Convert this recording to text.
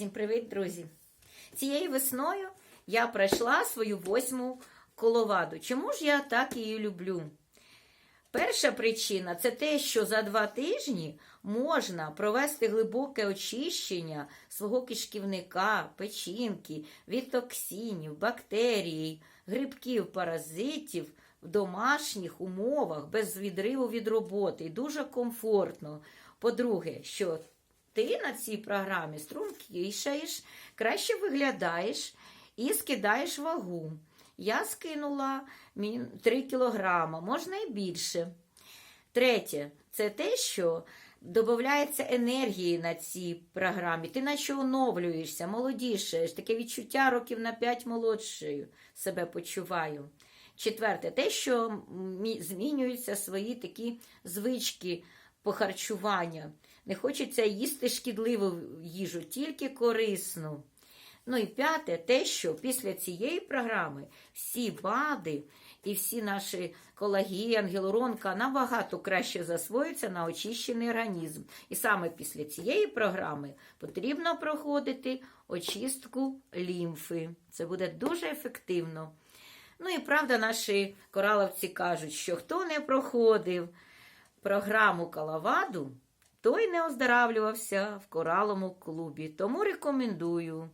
Всім привіт, друзі! Цією весною я пройшла свою восьму коловаду. Чому ж я так її люблю? Перша причина це те, що за два тижні можна провести глибоке очищення свого кишківника, печінки, від токсинів, бактерій, грибків, паразитів в домашніх умовах без відриву від роботи. Дуже комфортно. По-друге, що ти на цій програмі стрункішаєш, краще виглядаєш і скидаєш вагу. Я скинула 3 кілограма, можна і більше. Третє, це те, що додається енергії на цій програмі. Ти наче оновлюєшся, молодішаєш, таке відчуття років на 5 молодшою себе почуваю. Четверте, те, що змінюються свої такі звички по харчуванню. Не хочеться їсти шкідливу їжу, тільки корисну. Ну і п'яте, те, що після цієї програми всі БАДи і всі наші колаген, гіалуронка набагато краще засвоюються на очищений організм. І саме після цієї програми потрібно проходити очистку лімфи. Це буде дуже ефективно. Ну і правда, наші кораловці кажуть, що хто не проходив програму Калаваду, той не оздоравлювався в кораловому клубі. Тому рекомендую.